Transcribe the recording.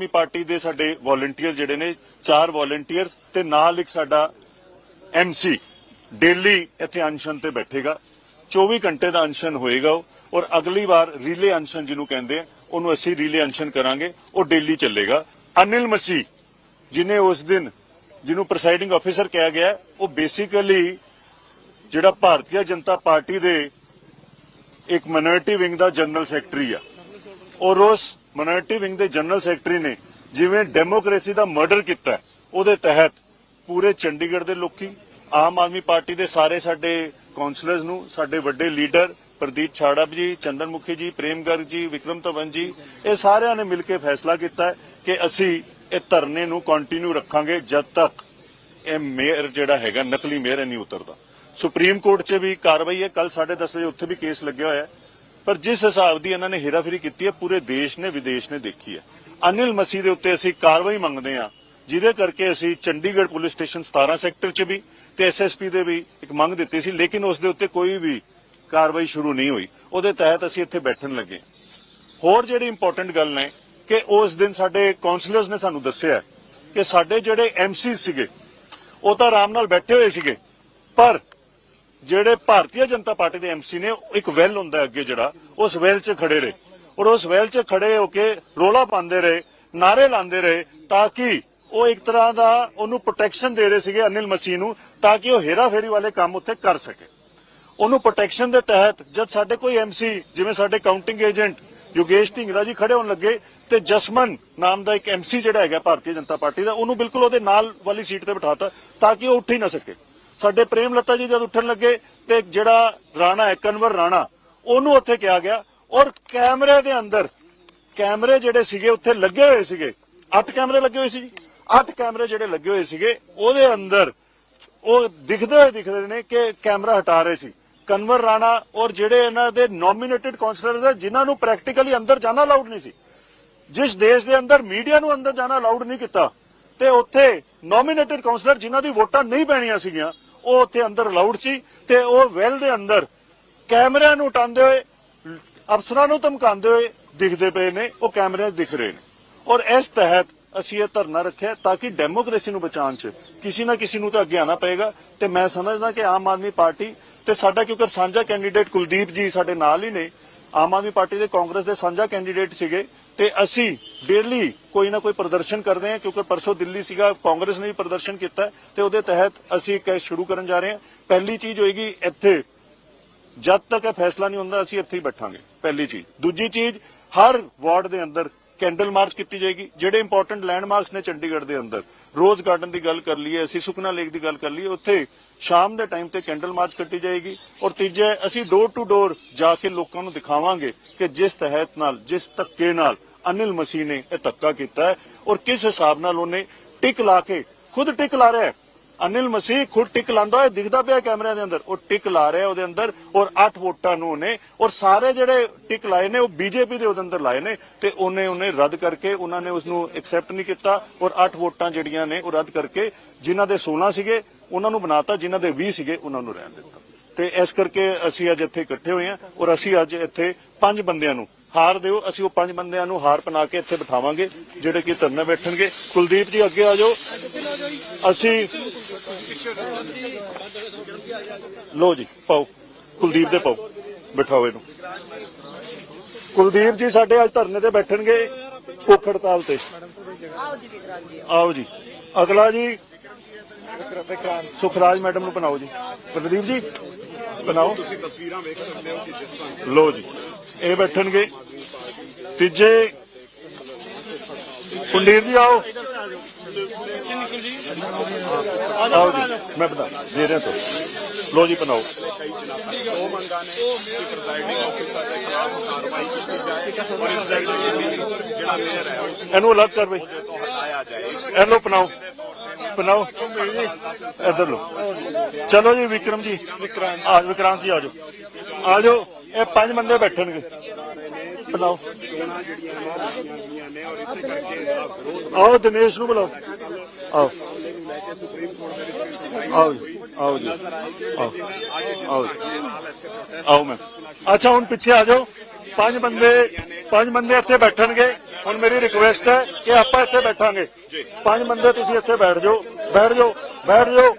ਆਦਮੀ party ਦੇ ਸਾਡੇ volunteer ਜਿਹੜੇ ਨੇ, ਚਾਰ ਵੋਲੰਟੀਅਰਸ ਤੇ ਨਾਲ ਇੱਕ ਸਾਡਾ ਐਮਸੀ ਡੇਲੀ ਇੱਥੇ ਅਨਸ਼ਨ ਤੇ ਬੈਠੇਗਾ। 24 ਘੰਟੇ ਦਾ ਅਨਸ਼ਨ ਹੋਏਗਾ ਔਰ ਅਗਲੀ ਵਾਰ ਰੀਲੇ ਅਨਸ਼ਨ ਜਿਹਨੂੰ ਕਹਿੰਦੇ ਆ, ਉਹਨੂੰ ਅਸੀਂ ਰੀਲੇ ਅਨਸ਼ਨ ਕਰਾਂਗੇ, ਉਹ ਡੇਲੀ ਚੱਲੇਗਾ। ਅਨਿਲ ਮਸੀਹ ਜਿਨੇ ਉਸ ਦਿਨ ਜਿਹਨੂੰ ਪ੍ਰੈਜ਼ਾਈਡਿੰਗ ਆਫੀਸਰ ਕਿਹਾ ਗਿਆ, ਉਹ ਬੇਸਿਕਲੀ ਜਿਹੜਾ ਭਾਰਤੀ ਜਨਤਾ ਪਾਰਟੀ ਦੇ ਇੱਕ ਮਿਨੋਰਿਟੀ ਵਿੰਗ ਦਾ ਜਨਰਲ ਸੈਕਟਰੀ ਆ। ਔਰ ਉਸ ਮਿਨੋਰਿਟੀ ਵਿੰਗ ਦੇ ਜਨਰਲ ਸੈਕਟਰੀ ਨੇ ਜਿਵੇਂ ਡੈਮੋਕ੍ਰੇਸੀ ਦਾ ਮਰਡਰ ਕੀਤਾ ਉਹਦੇ ਤਹਿਤ ਪੂਰੇ ਚੰਡੀਗੜ੍ਹ ਦੇ ਲੋਕੀ, ਆਮ ਆਦਮੀ ਪਾਰਟੀ ਦੇ ਸਾਰੇ ਸਾਡੇ ਕਾਉਂਸਲਰਸ ਨੂੰ, ਸਾਡੇ ਵੱਡੇ ਲੀਡਰ ਪ੍ਰਦੀਪ ਛਾੜਬ ਜੀ, ਚੰਦਨ ਮੁਖੀ ਜੀ, ਪ੍ਰੇਮ ਗਰਗ ਜੀ, ਵਿਕਰਮ ਧਵਨ ਜੀ, ਇਹ ਸਾਰਿਆਂ ਨੇ ਮਿਲ ਕੇ ਫੈਸਲਾ ਕੀਤਾ ਕਿ ਅਸੀਂ ਇਹ ਧਰਨੇ ਨੂੰ ਕੰਟੀਨਿਊ ਰੱਖਾਂਗੇ ਜਦ ਤੱਕ ਇਹ ਮੇਅਰ ਜਿਹੜਾ ਹੈਗਾ, ਨਕਲੀ ਮੇਅਰ ਇਹ ਨਹੀਂ ਉਤਰਦਾ। ਸੁਪਰੀਮ ਕੋਰਟ 'ਚ ਵੀ ਕਾਰਵਾਈ ਹੈ। ਕੱਲ 10:30 ਵਜੇ ਉੱਥੇ ਵੀ ਕੇਸ ਲੱਗਿਆ ਹੋਇਆ ਹੈ। ਪਰ ਜਿਸ ਹਿਸਾਬ ਦੀ ਇਹਨਾਂ ਨੇ ਹੇਰਾਫੇਰੀ ਕੀਤੀ ਹੈ, ਪੂਰੇ ਦੇਸ਼ ਨੇ, ਵਿਦੇਸ਼ ਨੇ ਦੇਖੀ ਹੈ। ਅਨਿਲ ਮਸੀਹ ਦੇ ਉੱਤੇ ਅਸੀਂ ਕਾਰਵਾਈ ਮੰਗਦੇ ਹਾਂ, ਜਿਹਦੇ ਕਰਕੇ ਅਸੀਂ ਚੰਡੀਗੜ੍ਹ ਪੁਲਿਸ ਸਟੇਸ਼ਨ 17 ਸੈਕਟਰ 'ਚ ਵੀ ਤੇ ਐਸਐਸਪੀ ਦੇ ਵੀ ਇੱਕ ਮੰਗ ਦਿੱਤੀ ਸੀ, ਲੇਕਿਨ ਉਸ ਦੇ ਉੱਤੇ ਕੋਈ ਵੀ ਕਾਰਵਾਈ ਸ਼ੁਰੂ ਨਹੀਂ ਹੋਈ। ਉਹਦੇ ਤਹਿਤ ਅਸੀਂ ਇੱਥੇ ਬੈਠਣ ਲੱਗੇ ਹੋਰ ਜਿਹੜੀ ਇੰਪੋਰਟੈਂਟ ਗੱਲ ਨੇ ਕਿ ਉਸ ਦਿਨ ਸਾਡੇ ਕਾਉਂਸਲਰਸ ਨੇ ਸਾਨੂੰ ਦੱਸਿਆ ਕਿ ਸਾਡੇ ਜਿਹੜੇ ਐਮਸੀ ਸੀਗੇ, ਉਹ ਤਾਂ ਆਰਾਮ ਨਾਲ ਬੈਠੇ ਹੋਏ ਸੀਗੇ, ਪਰ ਜਿਹੜੇ ਭਾਰਤੀ ਜਨਤਾ ਪਾਰਟੀ ਦੇ ਐਮਸੀ ਨੇ, ਉਹ ਇੱਕ ਵੈਲ ਹੁੰਦਾ ਅੱਗੇ ਜਿਹੜਾ, ਉਸ ਵੈਲ 'ਚ ਖੜੇ ਰਹੇ। ਔਰ ਉਸ ਵੈਲ 'ਚ ਖੜੇ ਹੋ ਕੇ ਰੋਲਾ ਪਾਉਂਦੇ ਰਹੇ ਨਾਰੇ ਲਾਉਂਦੇ ਰਹੇ, ਤਾਂ ਕਿ ਉਹ ਇੱਕ ਤਰ੍ਹਾਂ ਦਾ ਉਹਨੂੰ ਪ੍ਰੋਟੈਕਸ਼ਨ ਦੇ ਰਹੇ ਸੀਗੇ ਅਨਿਲ ਮਸੀਹ ਨੂੰ, ਤਾਂ ਕਿ ਉਹ ਹੇਰਾਫੇਰੀ ਵਾਲੇ ਕੰਮ ਉੱਥੇ ਕਰ ਸਕੇ। ਉਹਨੂੰ ਪ੍ਰੋਟੈਕਸ਼ਨ ਦੇ ਤਹਿਤ ਜਦ ਸਾਡੇ ਕੋਈ ਐਮਸੀ ਜਿਵੇਂ ਸਾਡੇ ਕਾਊਂਟਿੰਗ ਏਜੰਟ ਯੋਗੇਸ਼ ਢਿੰਗਰਾ ਜੀ ਖੜੇ ਹੋਣ ਲੱਗੇ, ਤੇ ਜਸਮਨ ਨਾਮ ਦਾ ਇੱਕ ਐਮਸੀ ਜਿਹੜਾ ਹੈਗਾ ਭਾਰਤੀ ਜਨਤਾ ਪਾਰਟੀ ਦਾ, ਉਹਨੂੰ ਬਿਲਕੁਲ ਉਹਦੇ ਨਾਲ ਵਾਲੀ ਸੀਟ ਤੇ ਬਿਠਾਤਾ, ਤਾਂ ਕਿ ਉਹ ਉੱਠ ਹੀ ਨਾ ਸਕੇ। ਸਾਡੇ ਪ੍ਰੇਮ ਲਤਾ ਜੀ ਜਦ ਉੱਠਣ ਲੱਗੇ ਤੇ ਜਿਹੜਾ ਰਾਣਾ ਹੈ, ਕਨਵਰ ਰਾਣਾ, ਉਹਨੂੰ ਉੱਥੇ ਕਿਹਾ ਗਿਆ ਔਰ ਕੈਮਰੇ ਦੇ ਅੰਦਰ, ਕੈਮਰੇ ਜਿਹੜੇ ਸੀਗੇ ਉੱਥੇ ਲੱਗੇ ਹੋਏ ਸੀਗੇ। ਅੱਠ ਕੈਮਰੇ ਲੱਗੇ ਹੋਏ ਸੀ ਜੀ। ਅੱਠ ਕੈਮਰੇ ਜਿਹੜੇ ਲੱਗੇ ਹੋਏ ਸੀਗੇ, ਉਹਦੇ ਅੰਦਰ ਉਹ ਦਿਖਦੇ ਹੋਏ ਦਿਖਦੇ ਨੇ ਕਿ ਕੈਮਰਾ ਹਟਾ ਰਹੇ ਸੀ। ਕਨਵਰ ਰਾਣਾ ਔਰ ਜਿਹੜੇ ਇਹਨਾਂ ਦੇ ਨੋਮੀਨੇਟਿਡ ਕਾਉਂਸਲਰਸ ਹੈ ਜਿਨ੍ਹਾਂ ਨੂੰ ਪ੍ਰੈਕਟੀਕਲੀ ਅੰਦਰ ਜਾਣਾ ਅਲਾਉਡ ਨਹੀਂ ਸੀ। ਜਿਸ ਦੇਸ਼ ਦੇ ਅੰਦਰ ਮੀਡੀਆ ਨੂੰ ਅੰਦਰ ਜਾਣਾ ਅਲਾਉਡ ਨਹੀਂ ਕੀਤਾ, ਤੇ ਉੱਥੇ ਨੋਮੀਨੇਟਿਡ ਕਾਉਂਸਲਰ ਜਿਨ੍ਹਾਂ ਦੀ ਵੋਟਾਂ ਨਹੀਂ ਪੈਣੀਆਂ ਸੀਗੀਆਂ ਉਹ ਉੱਥੇ ਅੰਦਰ ਅਲਾਉਡ ਸੀ ਤੇ ਉਹ ਵੈਲ ਦੇ ਅੰਦਰ ਕੈਮਰਿਆਂ ਨੂੰ ਉਟਾਉਂਦੇ ਹੋਏ, ਅਫਸਰਾਂ ਨੂੰ ਧਮਕਾਉਂਦੇ ਹੋਏ ਦਿਖਦੇ ਪਏ ਨੇ, ਉਹ ਕੈਮਰੇ 'ਚ ਦਿਖ ਰਹੇ ਨੇ। ਔਰ ਇਸ ਤਹਿਤ ਅਸੀਂ ਇਹ ਧਰਨਾ ਰੱਖਿਆ ਤਾਂ ਕਿ ਡੈਮੋਕ੍ਰੇਸੀ ਨੂੰ ਬਚਾਉਣ 'ਚ ਕਿਸੇ ਨਾ ਕਿਸੇ ਨੂੰ ਤਾਂ ਅੱਗੇ ਆਣਾ ਪਏਗਾ। ਤੇ ਮੈਂ ਸਮਝਦਾ ਕਿ ਆਮ ਆਦਮੀ ਪਾਰਟੀ ਤੇ ਸਾਡਾ, ਕਿਉਂਕਿ ਸਾਂਝਾ ਕੈਂਡੀਡੇਟ ਕੁਲਦੀਪ ਜੀ ਸਾਡੇ ਨਾਲ ਹੀ ਨੇ ਆਮ ਆਦਮੀ ਪਾਰਟੀ ਦੇ ਕਾਂਗਰਸ ਦੇ ਸਾਂਝਾ ਕੈਂਡੀਡੇਟ ਸੀਗੇ ਤੇ ਅਸੀਂ ਡੇਲੀ ਕੋਈ ਨਾ ਕੋਈ ਪ੍ਰਦਰਸ਼ਨ ਕਰਦੇ ਹਾਂ, ਕਿਉਂਕਿ ਪਰਸੋਂ ਦਿੱਲੀ ਸੀਗਾ, ਕਾਂਗਰਸ ਨੇ ਵੀ ਪ੍ਰਦਰਸ਼ਨ ਕੀਤਾ ਤੇ ਉਹਦੇ ਤਹਿਤ ਅਸੀਂ ਇੱਕ ਸ਼ੁਰੂ ਕਰਨ ਜਾ ਰਹੇ ਹਾਂ। ਪਹਿਲੀ ਚੀਜ਼ ਹੋਏਗੀ ਇੱਥੇ। ਜਦ ਤੱਕ ਇਹ ਫੈਸਲਾ ਨਹੀਂ ਹੁੰਦਾ, ਅਸੀਂ ਇੱਥੇ ਹੀ ਬੈਠਾਂਗੇ। ਪਹਿਲੀ ਚੀਜ਼। ਦੂਜੀ ਚੀਜ਼, ਹਰ ਵਾਰਡ ਦੇ ਅੰਦਰ ਕੈਂਡਲ ਮਾਰਚ ਕੀਤੀ ਜਾਏਗੀ, ਜਿਹੜੇ ਇੰਪੋਰਟੈਂਟ ਲੈਂਡਮਾਰਕਸ ਨੇ ਚੰਡੀਗੜ੍ਹ ਦੇ ਅੰਦਰ, ਰੋਜ਼ ਗਾਰਡਨ ਦੀ ਗੱਲ ਕਰ ਲਈਏ, ਅਸੀਂ ਸੁਖਨਾ ਲੇਕ ਦੀ ਗੱਲ ਕਰ ਲਈਏ, ਉੱਥੇ ਸ਼ਾਮ ਦੇ ਟਾਈਮ ਤੇ ਕੈਂਡਲ ਮਾਰਚ ਕੱਟੀ ਜਾਏਗੀ। ਔਰ ਤੀਜਾ, ਅਸੀਂ ਡੋਰ ਟੂ ਡੋਰ ਜਾ ਕੇ ਲੋਕਾਂ ਨੂੰ ਦਿਖਾਵਾਂਗੇ ਕਿ ਜਿਸ ਤਹਿਤ ਨਾਲ, ਜਿਸ ਧੱਕੇ ਨਾਲ ਅਨਿਲ ਮਸੀਹ ਨੇ ਇਹ ਧੱਕਾ ਕੀਤਾ ਔਰ ਕਿਸ ਹਿਸਾਬ ਨਾਲ ਉਹਨੇ ਟਿਕ ਲਾ ਕੇ, ਖੁਦ ਟਿਕ ਲਾ ਰਿਹਾ ਹੈ? ਅਨਿਲ ਮਸੀਹ ਖੁਦ ਟਿਕ ਲਾਂਦਾ ਹੋਇਆ, ਦਿਖਦਾ ਪਿਆ ਕੈਮਰਿਆਂ ਦੇ ਅੰਦਰ। ਉਹ ਟਿਕ ਲਾ ਰਿਹਾ ਉਹਦੇ ਅੰਦਰ, ਔਰ 8 ਵੋਟਾਂ ਨੂੰ ਉਹਨੇ, ਔਰ ਸਾਰੇ ਜਿਹੜੇ ਟਿਕ ਲਾਏ ਨੇ, ਉਹ ਬੀਜੇਪੀ ਦੇ ਉਹਦੇ ਅੰਦਰ ਲਾਏ ਨੇ, ਤੇ ਉਹਨੇ ਉਹਨੇ ਰੱਦ ਕਰਕੇ ਉਹਨਾਂ ਨੇ ਉਸ ਨੂੰ ਐਕਸੈਪਟ ਨਹੀਂ ਕੀਤਾ, ਔਰ 8 ਵੋਟਾਂ ਜਿਹੜੀਆਂ ਨੇ ਉਹ ਰੱਦ ਕਰਕੇ ਜਿਨ੍ਹਾਂ ਦੇ 16 ਸੀਗੇ, ਉਹਨਾਂ ਨੂੰ ਬਣਾਤਾ, ਜਿਨ੍ਹਾਂ ਦੇ 20 ਸੀਗੇ, ਉਹਨਾਂ ਨੂੰ ਰਹਿਣ ਦਿੱਤਾ। ਤੇ ਇਸ ਕਰਕੇ ਅਸੀਂ ਅੱਜ ਇੱਥੇ ਇਕੱਠੇ ਹੋਏ ਹਾਂ, ਔਰ ਅਸੀਂ ਅੱਜ ਇੱਥੇ ਪੰਜ ਬੰਦਿਆਂ ਨੂੰ ਹਾਰ ਦਿਓ, ਅਸੀਂ ਉਹ ਪੰਜ ਬੰਦਿਆਂ ਨੂੰ ਹਾਰ ਪਨਾ ਕੇ ਇੱਥੇ ਬਿਠਾਵਾਂਗੇ, ਜਿਹੜੇ ਕਿ ਧਰਨਾ ਬੈਠਣਗੇ। ਕੁਲਦੀਪ ਜੀ, ਅੱਗੇ ਆ ਜਾਓ। ਅਸੀਂ ਲੋ ਜੀ, ਪਾਓ। ਕੁਲਦੀਪ ਦੇ ਪਾਓ। ਬਿਠਾਓ ਇਹਨੂੰ। ਕੁਲਦੀਪ ਜੀ, ਸਾਡੇ ਅੱਜ ਧਰਨੇ ਤੇ ਬੈਠਣਗੇ ਭੁੱਖ ਹੜਤਾਲ ਤੇ। ਆਓ ਜੀ। ਅਗਲਾ ਜੀ, ਸੁਖਰਾਜ ਮੈਡਮ ਨੂੰ ਬਣਾਓ ਜੀ। ਪ੍ਰਦੀਪ ਜੀ, ਬਣਾਓ। ਤੁਸੀਂ ਤਸਵੀਰਾਂ ਵੇਖ ਸਕਦੇ ਹੋ ਕਿ ਜਿਸ ਤਰ੍ਹਾਂ ਲੋ ਜੀ। ਇਹ ਬੈਠਣਗੇ। ਤੀਜੇ, ਕੁਲਦੀਪ ਜੀ ਆਓ। ਆਓ ਜੀ, ਮੈਂ ਬਣਾ, ਦੇ ਰਿਹਾ ਤੋਂ ਲੋ ਜੀ, ਬਣਾਓ। ਦੋ ਮੰਗਾਂ ਨੇ ਕਿ ਪ੍ਰੈਜ਼ਾਈਡਿੰਗ ਆਫੀਸਰ ਦੇ ਖਿਲਾਫ ਕਾਰਵਾਈ ਕੀਤੀ ਜਾਏ ਔਰ ਐਗਜ਼ੈਕਟਲੀ ਜਿਹੜਾ ਮੇਅਰ ਹੈ ਇਹਨੂੰ ਅਲੱਗ ਕਰ ਬਈ। ਤੋਂ ਹਟਾਇਆ ਜਾਏ ਇਸ ਲੋ ਬਣਾਓ। ਬਣਾਓ। ਇਧਰ ਲੋ ਚਲੋ ਜੀ, ਵਿਕਰਮ ਜੀ। ਆ ਵਿਕਰਾਂਤ ਜੀ, ਆ ਜਾਓ। ਆ ਜਾਓ, ਇਹ ਪੰਜ ਬੰਦੇ ਬੈਠਣਗੇ। ਬਣਾਓ। ਨੇ ਉਹ ਆਓ, ਦਿਨੇਸ਼ ਨੂੰ ਬੁਲਾਓ। ਆਓ। ਆਓ ਜੀ ਆਓ ਜੀ ਆਓ ਆਓ ਜੀ। ਆਓ ਮੈਂ ਅੱਛਾ ਹੁਣ ਪਿੱਛੇ ਆ ਜਾਓ ਪੰਜ ਬੰਦੇ ਪੰਜ ਬੰਦੇ ਇੱਥੇ ਬੈਠਣਗੇ ਹੁਣ ਮੇਰੀ ਰਿਕੁਐਸਟ ਹੈ ਕਿ ਆਪਾਂ ਇੱਥੇ ਬੈਠਾਂਗੇ ਪੰਜ ਬੰਦੇ ਤੁਸੀਂ ਇੱਥੇ ਬੈਠ ਜਾਓ ਬੈਠ ਜਾਓ ਬੈਠ ਜਾਓ